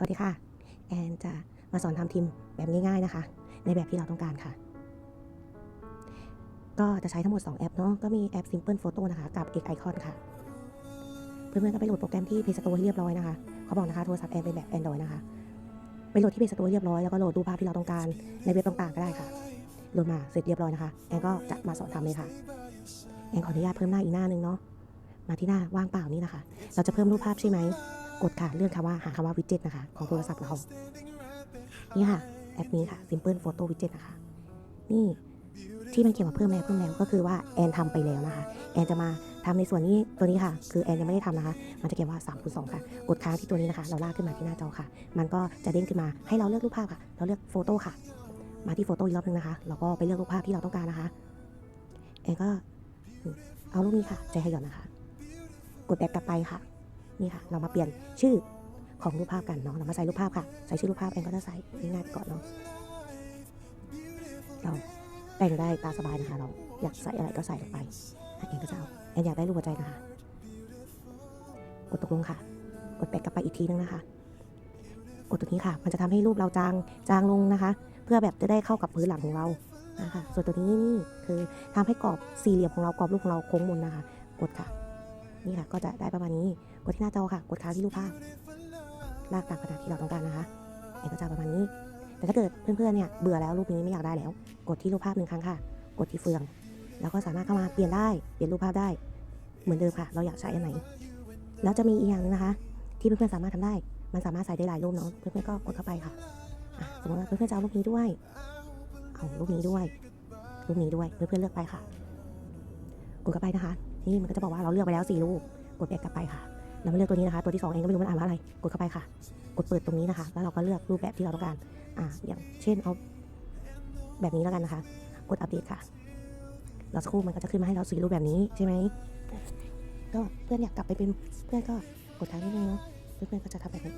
สวัสดีค่ะ แอนจะมาสอนทำทีมแบบง่ายๆนะคะ ในแบบที่เราต้องการค่ะ ก็จะใช้ทั้งหมด 2 แอปเนาะก็มีแอป Simple Photo นะคะ กับ X Icon ค่ะ เพื่อนๆก็ไปโหลดโปรแกรมที่ Play Store ให้เรียบร้อยนะคะเขาบอกนะคะโทรศัพท์แอนเป็นแบบ Android นะคะ ไปโหลดที่ Play Store เรียบร้อยแล้วก็โหลดรูปภาพที่เราต้องการในเว็บต่างๆก็ได้ค่ะโหลดมาเสร็จเรียบร้อยนะคะ แอนก็จะมาสอนทำเลยค่ะ แอนขออนุญาตเพิ่มหน้าอีกหน้าหนึ่งเนาะมาที่หน้าว่างเปล่านี่นะคะ เราจะเพิ่มรูปภาพใช่ไหม กดค่ะเลื่อนคำว่าหาคำว่า widget นะคะ ของโทรศัพท์เรานี่ค่ะ แอปนี้ค่ะ Simple Photo Widget นะคะ นี่ที่มันเขียนว่าเพิ่มแล้วเพิ่มแล้วก็คือว่าแอนทำไปแล้วนะคะ แอนจะมาทำในส่วนนี้ตัวนี้ค่ะ คือแอนยังไม่ได้ทำนะคะ มันจะเขียนว่า3คูณ2ค่ะ กดค้างที่ตัวนี้นะคะ เราลากขึ้นมาที่หน้าจอค่ะ มันก็จะเด้งขึ้นมาให้เราเลือกรูปภาพค่ะ เราเลือกโฟโต้ค่ะ มาที่โฟโต้อีกรอบนึงนะคะ เราก็ไปเลือกรูปภาพที่เราต้องการนะคะ แอนก็เอารูปนี้ค่ะ ใจให้หย่อนนะคะ กดแบ็กกลับไปค่ะ นี่ค่ะ เรามาเปลี่ยนชื่อของรูปภาพกันเนาะเรามาใส่รูปภาพค่ะ ใส่ชื่อรูปภาพแอนก็จะใส่ง่ายๆไปก่อนเนาะเราแต่งได้ตาสบายนะคะ เราอยากใส่อะไรก็ใส่ลงไปอะแอนก็จะเอาแอนอยากได้รูปหัวใจนะคะ กดตกลงค่ะ กดแปะกลับไปอีกทีนึงนะคะ กดตัวนี้ค่ะ มันจะทำให้รูปเราจางจางลงนะคะ เพื่อแบบจะได้เข้ากับพื้นหลังของเรานะคะส่วนตัวนี้นี่คือทำให้กรอบสี่เหลี่ยมของเรากรอบรูปของเราโค้งมนนะคะ กดค่ะ นี่ค่ะก็จะได้ประมาณนี้ ดที่หน้าจอค่ะ กดค้างที่รูปภาพ ลากตามขนาดที่เราต้องการนะคะแอก็จะประมาณนี้ แต่ถ้าเกิดเพื่อนๆเนี่ยเบื่อแล้วรูปนี้ไม่อยากได้แล้ว กดที่รูปภาพหนึ่งครั้งค่ะ กดที่เฟือง แล้วก็สามารถเข้ามาเปลี่ยนได้ เปลี่ยนรูปภาพได้ เหมือนเดิมค่ะ เราอยากใช้อันไหน แล้วจะมีอีกอย่างหนึงนะคะ ที่เพื่อนๆสามารถทำได้ มันสามารถใส่ได้หลายรูปเนาะ เพื่อนๆก็กดเข้าไปค่ะอะสมมติว่าเพื่อนๆจะเอารูปนี้ด้วย เอารูปนี้ด้วย รูปนี้ด้วย เพื่อนๆเลือกไปค่ะ กดเข้าไปนะคะ นี่มันก็จะบอกว่าเราเลือกไปแล้วสี่รูป กดแบกกลับไปค่ะ เรามาเลือกตัวนี้นะคะ ตัวที่สองเองก็ไม่รู้มันอ่านว่าอะไร กดเข้าไปค่ะ กดเปิดตรงนี้นะคะ แล้วเราก็เลือกรูปแบบที่เราต้องการ อ่า อย่างเช่นเอาแบบนี้แล้วกันนะคะ กดอัปเดตค่ะ เราสักครู่มันก็จะขึ้นมาให้เราสีรูปแบบนี้ใช่ไหม ก็เพื่อนอยากกลับไปเป็นเพื่อนก็กดทางนี้เลยเนาะ เพื่อนๆก็จะทำแบบนี้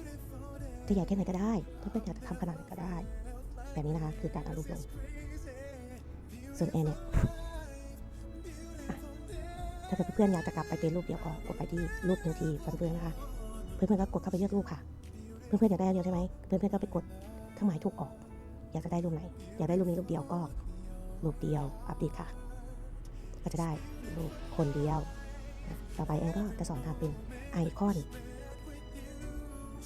จะใหญ่แค่ไหนก็ได้ เพื่อนๆอยากจะทำขนาดไหนก็ได้ แบบนี้นะคะ คือการเอารูปลง ส่วนแอนเนี่ย ถ้าเกิดเพื่อนๆอยากจะกลับไปเป็นรูปเดียวก็กดไปที่รูปหนึ่งทีเพื่อนๆนะคะ เพื่อนๆก็กดเข้าไปเลือกรูปค่ะ เพื่อนๆอยากได้อันเดียวใช่ไหมเพื่อนๆก็ไปกดเครื่องหมายถูกออก อยากจะได้รูปไหน อยากได้รูปนี้รูปเดียวก็รูปเดียวอัปเดตค่ะ ก็จะได้รูปคนเดียว ต่อไปแอนก็จะสอนทำเป็นไอคอน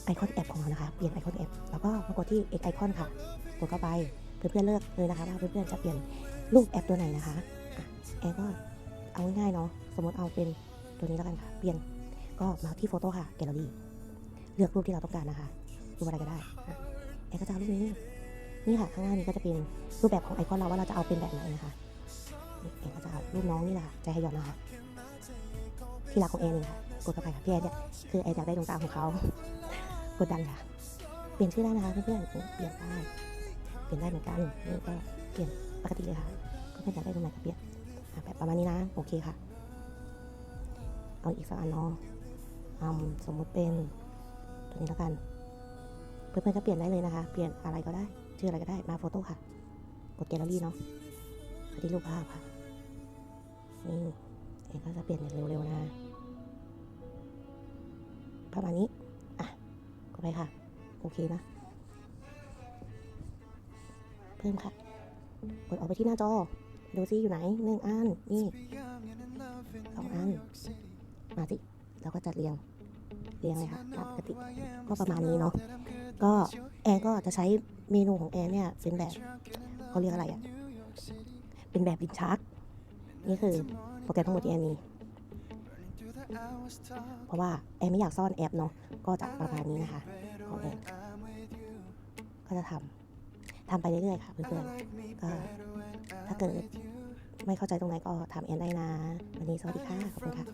ไอคอนแอปของเรานะคะ เปลี่ยนไอคอนแอปแล้วก็มากดที่ X ไอคอนค่ะ กดเข้าไป เพื่อนๆเลือกเลยนะคะว่าเพื่อนๆจะเปลี่ยนรูปแอปตัวไหนนะคะอะแอนก็ เอาง่ายๆเนาะสมมติเอาเป็นตัวนี้แล้วกันค่ะ เปลี่ยนก็มาที่โฟโต้ค่ะแกลเลอรี่เลือกรูปที่เราต้องการนะคะรูปอะไรก็ได้แอนก็จะเอารูปนี้นี่ค่ะข้างหน้านี้ก็จะเป็นรูปแบบของไอคอนเราว่าเราจะเอาเป็นแบบไหนนะคะแอนก็จะเอารูปน้องนี่แหละค่ะใจหย่อนนะคะที่รักของแอนนี่ค่ะกดเข้าไปค่ะพี่แอนเนี่ยคือแอนอยากได้ดวงตาของเขากดดันค่ะ เปลี่ยนชื่อได้นะคะเพื่อนๆเปลี่ยนได้เปลี่ยนได้เหมือนกันนี่ก็เปลี่ยนปกติเลยค่ะก็เพื่อนอยากได้ตรงไหนก็เปลี่ยน แบบประมาณนี้นะ โอเคค่ะ เอาอีกสักอันเนาะอืมสมมุติเป็นตัวนี้แล้วกัน เพื่อนๆก็เปลี่ยนได้เลยนะคะ เปลี่ยนอะไรก็ได้ ชื่ออะไรก็ได้ มาโฟโต้ค่ะ กดแกลเลอรี่เนาะมาที่รูปภาพค่ะ นี่เองก็จะเปลี่ยนอย่างเร็วๆนะประมาณนี้ อะก็ไปค่ะ โอเคนะ เพิ่มค่ะ กดออกไปที่หน้าจอ ดูซิอยู่ไหนหนึ่งอันนี่สองอัน มาสิเราก็จัดเรียงเรียงเลยค่ะตามปกติก็ประมาณนี้เนาะก็แอนก็จะใช้เมนูของแอนเนี่ยเป็นแบบเขาเรียกอะไรอะ่ะเป็นแบบดินชักนี่คือโปรแกรมทั้งหมดที่แอนมีเพราะว่าแอนไม่อยากซ่อนแอปเนาะก็จะประมาณนี้นะคะของแอนก็จะทำทำไปเรื่อยๆค่ะเพื่อนๆก็ ถ้าเกิดไม่เข้าใจตรงไหนก็ถามแอนได้นะ วันนี้สวัสดีค่ะ ขอบคุณค่ะ